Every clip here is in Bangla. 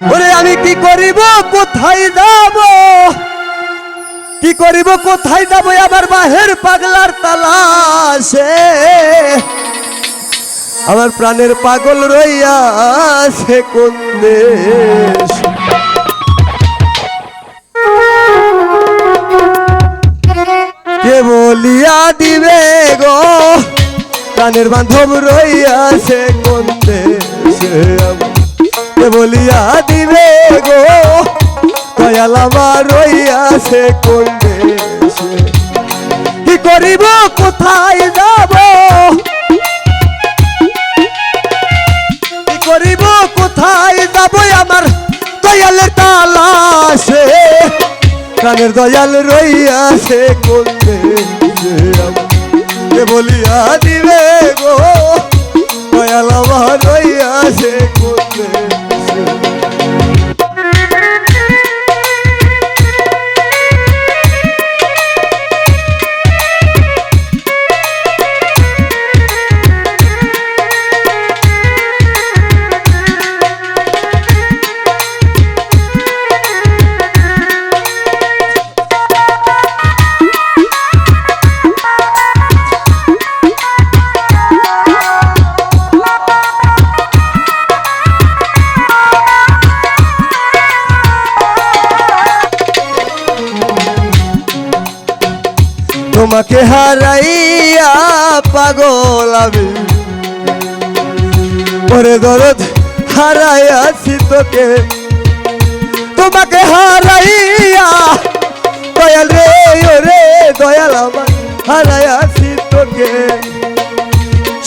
ওরে আমি কি করিব? কোথায় যাব? কি করিব? কোথায় যাব? আমার বাহের পাগলার তালাশে আমার প্রাণের পাগল রইয়া আছে কোন দেশ? কে বলিয়া দিবে গো? প্রাণের বান্ধব রইয়াছে কোন দেশে? বলিয়া দিবে গো। দয়াল আমার রইয়াছে কোন দেশে। কি করিব, কোথায় যাব? কি করিব, কোথায় যাব আমার দয়ালের তালাশে? কানের দয়াল রইয়াছে কোন দেশে? বলিয়া দিবে গো? দয়াল আমার রইয়াছে তোমাকে হারাইয়া পাগল আমি। ওরে দরদ, হারাইয়াছি তোকে। তোমাকে হারাইয়া, দয়াল রে, ওরে দয়াল আমার, হারাইয়াছি তোকে।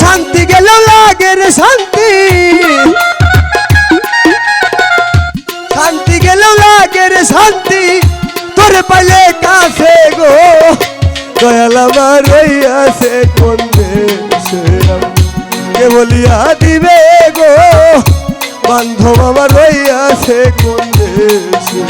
শান্তি গেল লাগে রে শান্তি। শান্তি গেল লাগে রে শান্তি। তোরে পাইলে কাছে গো। দয়াল আমার রইয়াছে কোন দেশে? কে বলিয়া দিবে গো? বান্ধব আমার রইয়াছে কোন দেশে?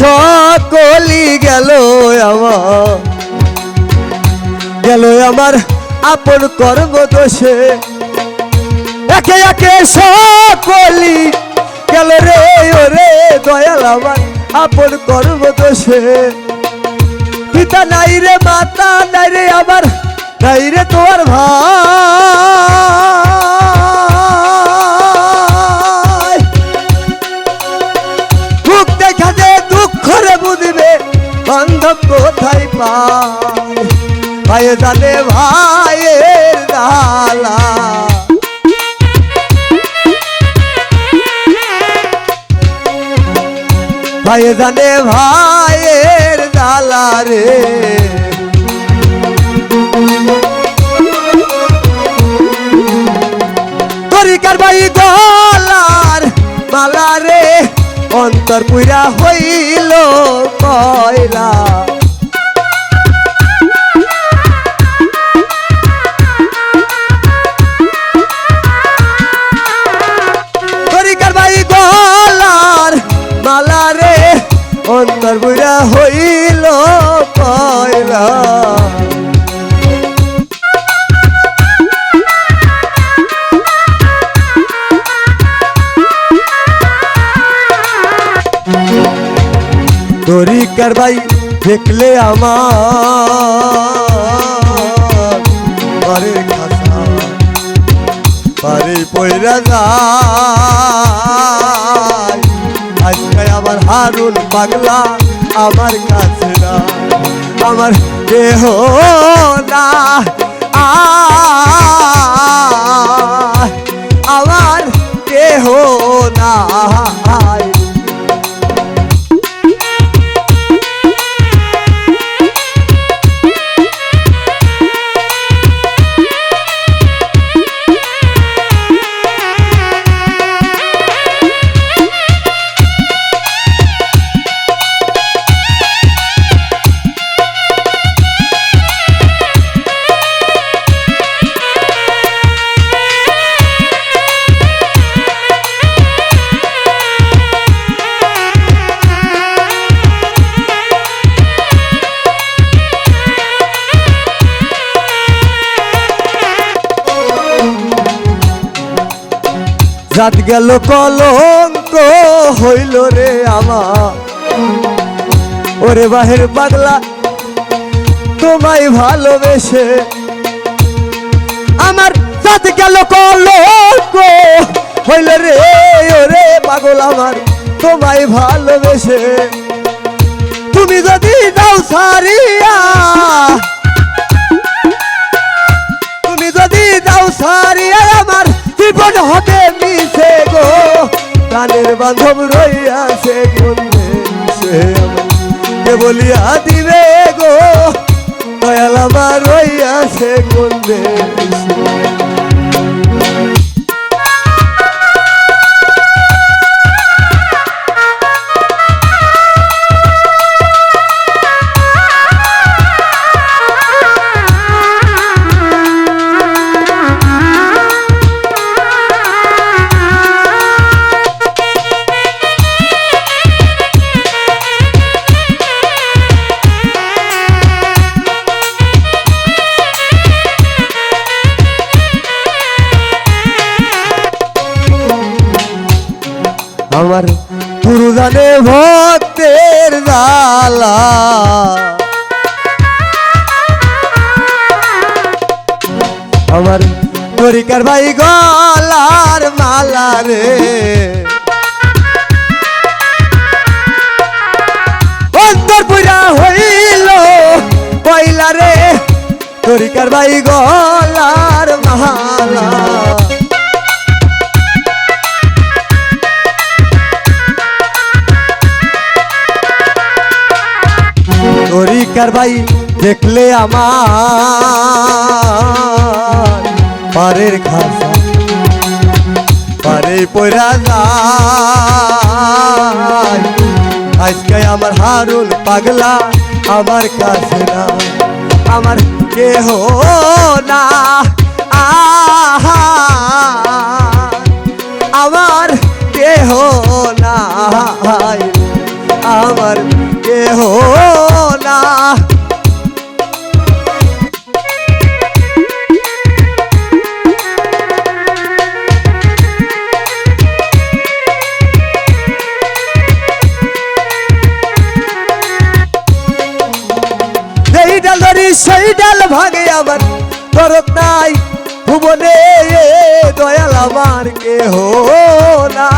সকলি গেল গেল আমার আপন কর্ম দোষে একে একে সকলি গেল রে, ওরে দয়াল আমার আপন কর্ম দোষে পিতা নাই রে, মাতা নাই রে, আমার নাই রে তোমার ভাই। ভাইয়ে জানে ভাইয়ের দালা। ভাইয়ে জানে ভাইয়ের দালা রে। তরিকার ভাই গলার মালা রে। অন্তর পুরা হইল কয়লা। অন্তর পুরা হইল কয়লা তরিকার ভাই দেখলে আমার বাড়ির খাসা বাড়ি পয়রা যায়। আজকে আমার হারুন পাগলা আমার কাছে না। আমার দেহ না। আমার দেহ না। জাত গেল কলঙ্ক হইল রে আমার। ওরে বাহের পাগলা, তোমায় ভালোবেসে। আমার জাত গেল কলঙ্ক হইল রে, ওরে পাগল আমার, তোমায় ভালোবেসে। তুমি যদি দাও সারিয়া, তুমি যদি দাও সারিয়া জীবন হবে মিশে গো। প্রাণের বান্ধব রইয়াছে সে আমাকে বলিয়া দিবে গো? দয়াল আমার রইয়াছে গুণে আমার গুরুদানে ভক্তের জালা আমার তরিকার ভাই গলার মালা রে। অন্তর পুরা হইল পয়লা রে। তরিকার ভাই গলার মালা। তরিকার ভাই, দেখলে আমার। পারের খাসা পারে পয়রা যায়। আজকে আমার হারুন পাগলা, আমার কাছে না আমার কেহ না। আহা। আমার কেহ না আমার কেহ ডাল ভাগে আমার তরক নাই ভুবনে দয়াল আমার কেহ না।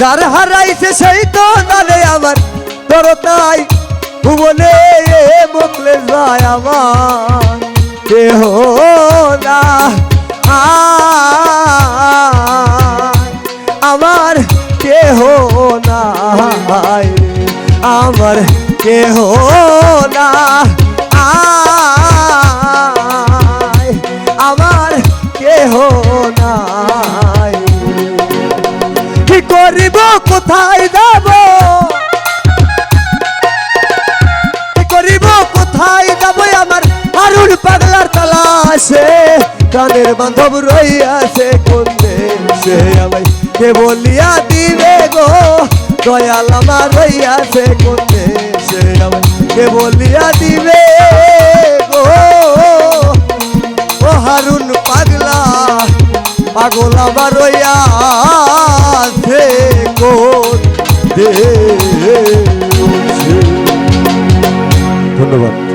যার হারাইছে সেই তো জানে আমার তোর তাই ভুবনে মুখলে যায় আমার। কেহ না আমার কেহ নাই আমার কেহ না আমার কেহ বান্ধব রইয়াছে কোন দেশে আমায় কে বলিয়া দিবে গো? দয়াল আমার রইয়াছে কোন দেশে আমায় কে বলিয়া দিবে গো? ও হারুন পাগলা, পাগল আমার রইয়াছে কোন দেশে? ধন্যবাদ।